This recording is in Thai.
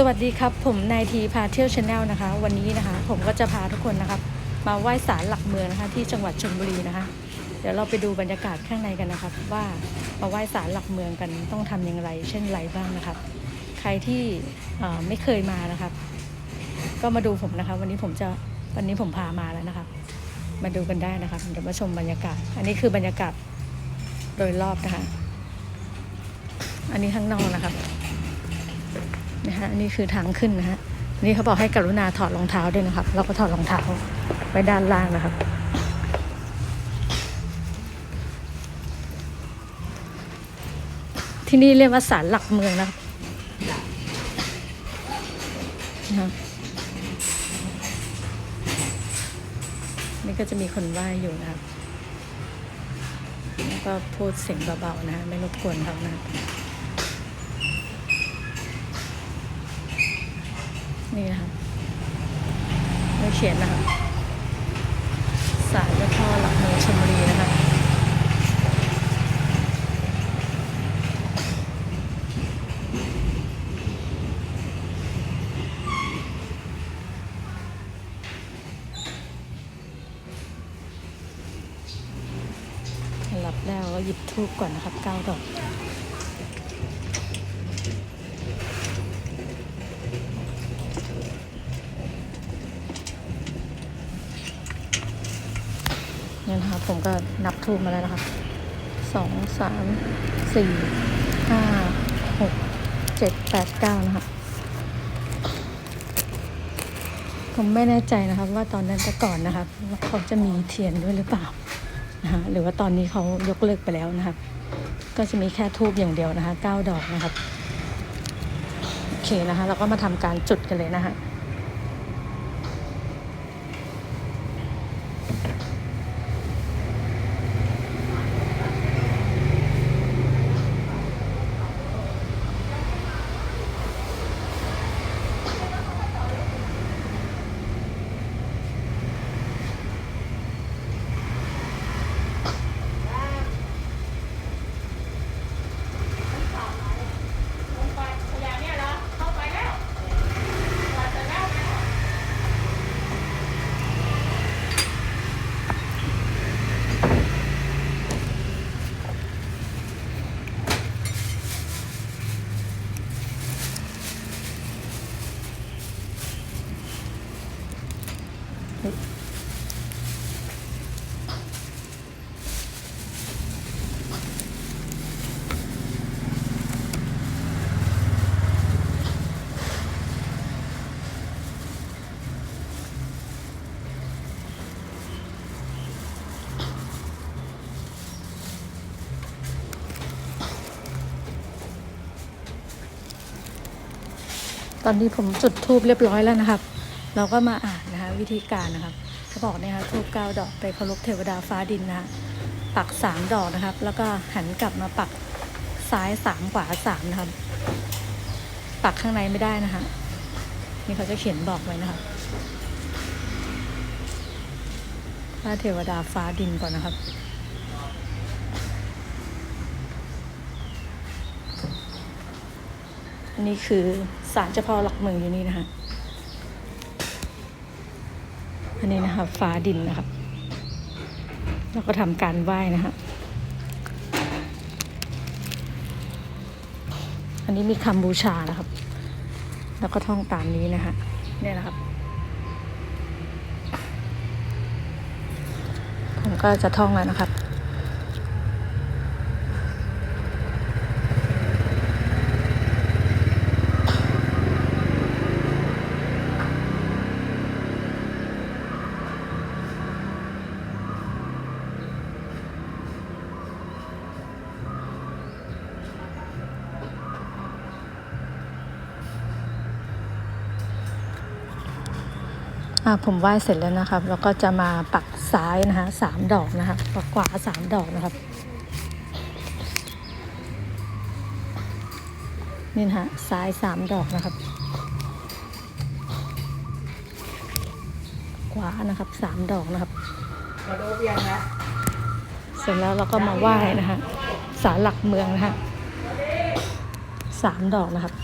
สวัสดีครับ ผมนายทีพาเที่ยวชาแนลนะคะ วันนี้นะคะ ผมก็จะพาทุกคนนะครับ มาไหว้ศาลหลักเมืองนะคะ ที่จังหวัดชลบุรีนะคะ เดี๋ยวเราไปดูบรรยากาศข้างในกันนะครับ ว่ามาไหว้ศาลหลักเมืองกันต้องทำอย่างไร เช่นไรบ้างนะครับ ใครที่ไม่เคยมานะครับ ก็มาดูผมนะคะ วันนี้ผมจะวันนี้ผมพามาแล้วนะครับ มาดูกันได้นะครับเดี๋ยวมาชมบรรยากาศ อันนี้คือบรรยากาศโดยรอบนะคะ อันนี้ข้างนอกนะครับ นะฮะนี่คือทางขึ้นนะฮะนี่เขาบอกให้กรุณาถอดรองเท้าด้วยนะครับ เราก็ถอดรองเท้าไว้ด้านล่างนะครับ ที่นี่เรียกว่าศาลหลักเมืองนะครับนะนี่ก็จะมีคนไหว้อยู่นะครับแล้วก็พูดเสียงเบาๆนะฮะไม่รบกวนเขานะครับ นี่นะครับเราเขียนนะครับศาลเจ้าพ่อหลักเมืองชลบุรีนะครับรับแล้วก็หยิบทูบก่อนนะครับเก้าดอก เนี่ยนะครับผมก็นับทูบมาแล้วนะครับสองสามสี่ห้าหกเจ็ดแปดเก้านะครับผมไม่แน่ใจนะครับว่าตอนนั้นแต่ก่อนนะครับว่าเขาจะมีเทียนด้วยหรือเปล่านะฮะหรือว่าตอนนี้เขายกเลิกไปแล้วนะครับ ก็จะมีแค่ทูบอย่างเดียวนะคะเก้าดอกนะครับ โอเคนะคะ เราก็มาทำการจุดกันเลยนะฮะ ตอนนี้ผมจุดทูบเรียบร้อยแล้วนะครับ เราก็มาอ่าน วิธีการนะครับเขาบอกเนี่ยคะทูบเก้าดอกไปเคารพเทวดาฟ้าดินนะคะปักสามดอกนะครับ แล้วก็หันกลับมาปักซ้ายสามขวาสามนะครับ ปักข้างในไม่ได้นะคะนี่เขาจะเขียนบอกไว้นะครับพระเทวดาฟ้าดินก่อนนะครับอันนี้คือศาลเจ้าพ่อหลักเมืองอยู่นี่นะคะ อันนี้นะคะฟ้าดินนะครับ แล้วก็ทำการไหว้นะคะอันนี้มีคำบูชานะครับ แล้วก็ท่องตามนี้นะคะเนี่ยนะครับผมก็จะท่องแล้วนะครับ ผมไหว้เสร็จแล้วนะครับ แล้วก็จะมาปักซ้ายนะคะสามดอกนะคะปักขวาสามดอกนะครับ นี่นะฮะซ้ายสามดอกนะครับ ขวานะครับสามดอกนะครับมาดูเบียงนะเสร็จแล้วเราก็มาไหว้นะคะศาลหลักเมืองนะคะสามดอกนะครับ